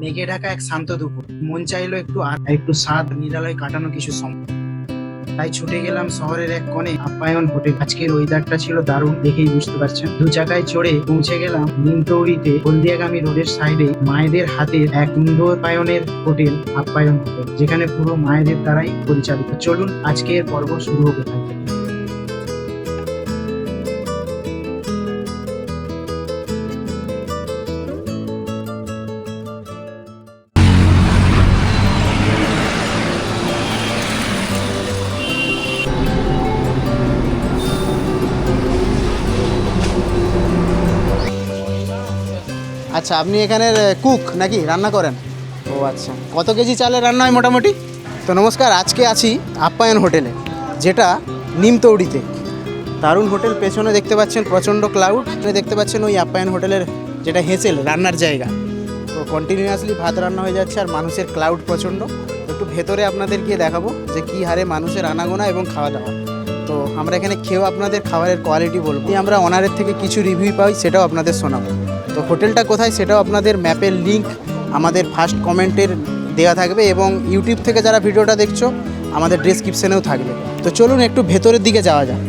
মেঘে ঢাকা এক শান্ত দুপুর। মন চাইলো একটু একটু স্বাদ, নিরালয় কাটানো কিছু সময় তাই ছুটে গেলাম শহরের এক কোণে আপ্যায়ন হোটেল। আজকের ওয়েদারটা ছিল দারুণ, দেখেই বুঝতে পারছেন। দু চাকায় চড়ে পৌঁছে গেলাম নিমতৌড়িতে হলদিয়াগামী রোডের সাইডে মায়েদের হাতে এক আপ্যায়নের হোটেল, আপ্যায়ন হোটেল, যেখানে পুরো মায়েদের দ্বারাই পরিচালিত। চলুন, আজকের পর্ব শুরু হবে আচ্ছা আপনি এখানের কুক নাকি? রান্না করেন? ও আচ্ছা। কত কেজি চালের রান্না হয় মোটামুটি? তো নমস্কার আজকে আছি আপ্যায়ন হোটেলে যেটা নিমতৌড়িতে। দারুণ হোটেল পেছনে দেখতে পাচ্ছেন প্রচণ্ড ক্লাউড দেখতে পাচ্ছেন ওই আপ্যায়ন হোটেলের যেটা হেঁচেল রান্নার জায়গা। তো কন্টিনিউয়াসলি ভাত রান্না হয়ে যাচ্ছে আর মানুষের ক্লাউড প্রচণ্ড। একটু ভেতরে আপনাদের গিয়ে দেখাবো যে কী হারে মানুষের আনাগোনা এবং খাওয়া দাওয়া তো আমরা এখানে খেয়েও আপনাদের খাবারের কোয়ালিটি বলব। আমরা ওনারের থেকে কিছু রিভিউ পাই সেটাও আপনাদের শোনাবো। তো হোটেলটা কোথায় সেটাও আপনাদের ম্যাপের লিঙ্ক আমাদের ফার্স্ট কমেন্টের দেওয়া থাকবে এবং ইউটিউব থেকে যারা ভিডিওটা দেখছ, আমাদের ডেসক্রিপশনেও থাকবে। তো চলুন একটু ভেতরের দিকে যাওয়া যাক।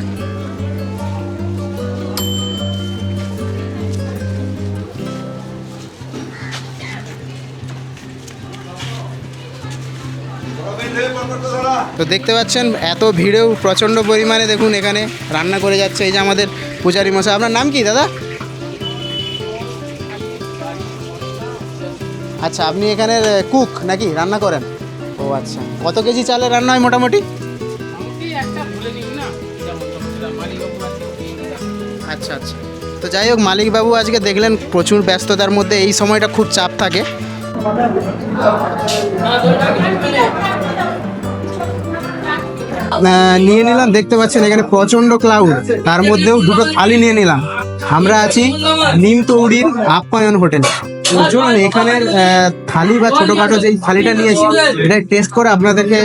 তো দেখতে পাচ্ছেন, এত ভিড়েও প্রচণ্ড পরিমাণে দেখুন এখানে রান্না করে যাচ্ছে এই যে আমাদের পূজারি মশাই। আপনার নাম কি দাদা? আচ্ছা আপনি এখানের কুক নাকি? রান্না করেন? ও আচ্ছা। কত কেজি চালের রান্না হয় মোটামুটি? আচ্ছা আচ্ছা। তো যাই হোক মালিকবাবু আজকে দেখলেন প্রচুর ব্যস্ততার মধ্যে এই সময়টা খুব চাপ থাকে। নিয়ে নিলাম দেখতে পাচ্ছেন এখানে প্রচণ্ড ক্লাউড তার মধ্যেও দুটো থালি নিয়ে নিলাম। আমরা আছি নিমতৌড়ির আপ্যায়ন হোটেল। চলুন, এখানের থালি বা ছোটখাটো যেই থালিটা নিয়েছি, এটা টেস্ট করে আপনাদেরকে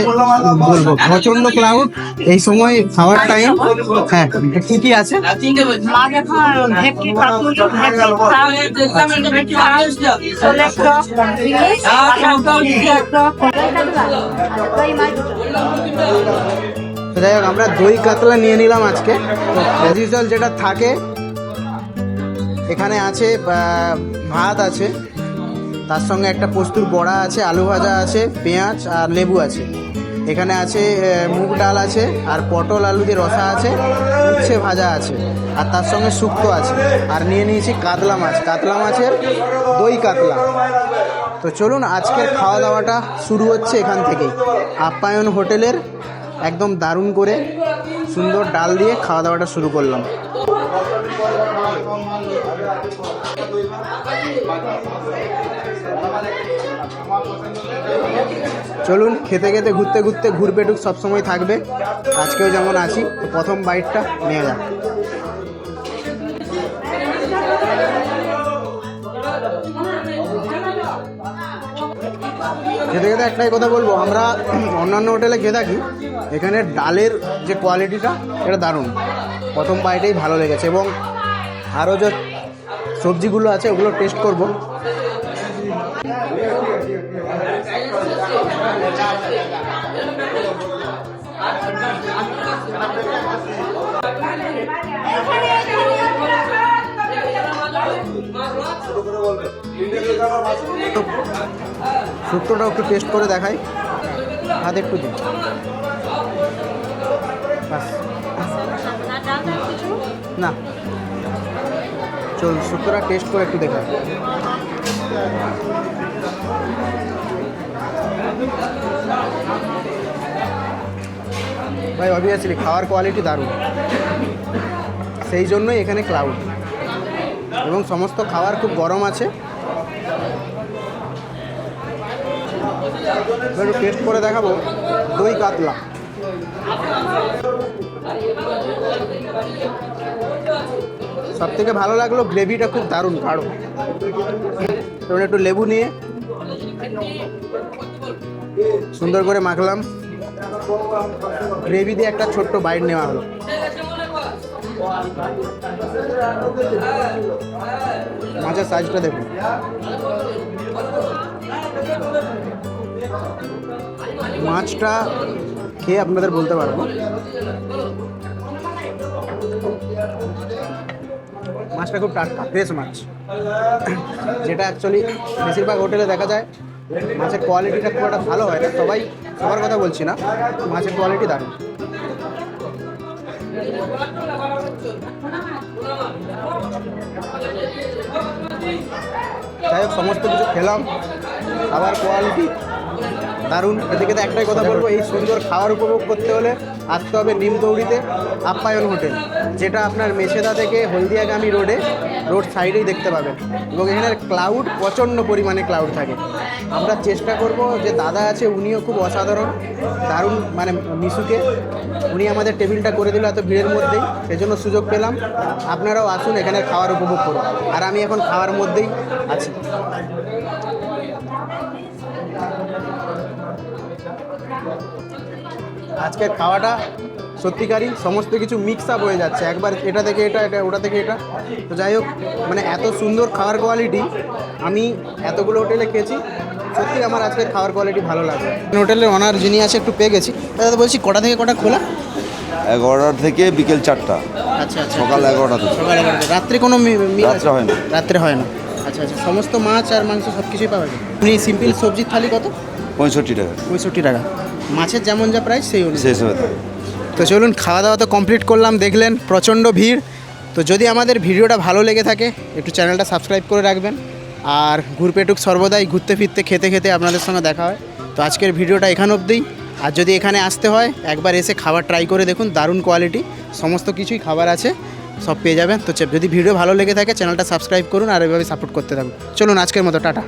বলব। প্রচণ্ড ক্লাউড এই সময় খাওয়ার টাইম হ্যাঁ কি কি আছে? যাই হোক, আমরা দই কাতলা নিয়ে নিলাম আজকে। তো যেটা থাকে, এখানে আছে ভাত আছে, তার সঙ্গে একটা পোস্তুর বড়া আছে, আলু ভাজা আছে, পেঁয়াজ আর লেবু আছে। এখানে আছে মুগ ডাল আছে, আর পটল আলু দিয়ে রসা আছে, উচ্ছে ভাজা আছে, আর তার সঙ্গে শুক্তো আছে। আর নিয়ে নিয়েছি কাতলা মাছ, কাতলা মাছের দই কাতলা। তো চলুন, আজকের খাওয়া দাওয়াটা শুরু হচ্ছে এখান থেকেই। আপ্যায়ন হোটেলের একদম দারুণ করে সুন্দর ডাল দিয়ে খাওয়া দাওয়াটা শুরু করলাম। চলুন, খেতে খেতে, ঘুরতে ঘুরতে ঘুরপেটুক সবসময় থাকবে। আজকেও যেমন আছি প্রথম বাইটটা নিয়ে যাক। খেতে খেতে একটাই কথা বলব, আমরা অন্যান্য হোটেলে খেয়ে থাকি, এখানে ডালের যে কোয়ালিটিটা এটা দারুণ। প্রথম বাইটেই ভালো লেগেছে এবং আরও যে সবজিগুলো আছে ওগুলো টেস্ট করব। শুক্তোটাও একটু টেস্ট করে দেখাই। হাতে একটু দিন না। চল শুক্তোটা টেস্ট করে একটু দেখাই ভাই অবভিয়াসলি খাওয়ার কোয়ালিটি দারুণ। সেই জন্যই এখানে ক্লাউড এবং সমস্ত খাবার খুব গরম আছে। একটু টেস্ট করে দেখাবো। দই কাতলা। সব থেকে ভালো লাগল গ্রেভিটা খুব দারুণ গাঢ় এবার একটু লেবু নিয়ে। সুন্দর করে মাখলাম। গ্রেভি দিয়ে একটা ছোট্ট বাইট নেওয়া হলো। মাছের সাইজটা দেখুন। মাছটা খেয়ে আপনাদের বলতে পারব। মাছটা খুব টাটকা ফ্রেশ মাছ। যেটা অ্যাকচুয়ালি বেশিরভাগ হোটেলে দেখা যায়, মাছের কোয়ালিটিটা খুব একটা ভালো হয় না, সবাই সবার কথা বলছি না, মাছের কোয়ালিটি দারুণ। যাই হোক, সমস্ত কিছু খেলাম, খাবার কোয়ালিটি দারুণ। এদিকে তো একটাই কথা বলব, এই সুন্দর খাবার উপভোগ করতে হলে আসতে হবে নিমতৌড়িতে আপ্যায়ন হোটেল, যেটা আপনার মেছেদা থেকে হলদিয়াগামী রোডে, রোড সাইডেই দেখতে পাবেন। এবং এখানে ক্লাউড, প্রচণ্ড পরিমাণে ক্লাউড থাকে। আমরা চেষ্টা করব যে দাদা আছে, উনিও খুব অসাধারণ, দারুণ মানে মিশুকে। উনি আমাদের টেবিলটা করে দিল এত ভিড়ের মধ্যেই, সেজন্য সুযোগ পেলাম। আপনারাও আসুন এখানে খাবার উপভোগ করুন। আর আমি এখন খাওয়ার মধ্যেই আছি। আজকের খাওয়াটা সত্যিকারই সমস্ত কিছু মিক্স আপ হয়ে যাচ্ছে। একবার এটা থেকে এটা এটা ওটা থেকে এটা। তো যাই হোক মানে এত সুন্দর খাওয়ার কোয়ালিটি আমি এতগুলো হোটেলে খেয়েছি সত্যি আমার আজকের খাওয়ার কোয়ালিটি ভালো লাগে হোটেলের অনার যিনি আছে একটু পেয়ে গেছি। দাদা বলছি কটা থেকে কটা খোলা? এগারোটা থেকে বিকেল চারটা। আচ্ছা আচ্ছা। সকাল এগারোটা থেকে। সকাল এগারোটা। রাত্রে কোনো রাত্রে হয় না। রাত্রে হয় না। আচ্ছা আচ্ছা। সমস্ত মাছ আর মাংস সব কিছুই পাওয়া যায়। আপনি সিম্পল সবজির থালি কত? পঁয়ষট্টি টাকা। পঁয়ষট্টি টাকা। মাছের যেমন যা প্রাইস সেই শেষ হয়ে থাকে তো চলুন খাওয়া দাওয়া তো কমপ্লিট করলাম দেখলেন প্রচণ্ড ভিড়। তো যদি আমাদের ভিডিওটা ভালো লেগে থাকে একটু চ্যানেলটা সাবস্ক্রাইব করে রাখবেন। আর ঘুরপেটুক সর্বদাই ঘুরতে ফিরতে খেতে খেতে আপনাদের সঙ্গে দেখা হয়। তো আজকের ভিডিওটা এখান অবধিই আর যদি এখানে আসতে হয় একবার এসে খাবার ট্রাই করে দেখুন দারুণ কোয়ালিটি সমস্ত কিছুই খাবার আছে সব পেয়ে যাবেন। তো যদি ভিডিও ভালো লেগে থাকে চ্যানেলটা সাবস্ক্রাইব করুন আর এভাবে সাপোর্ট করতে থাকুন। চলুন আজকের মতো টাটা।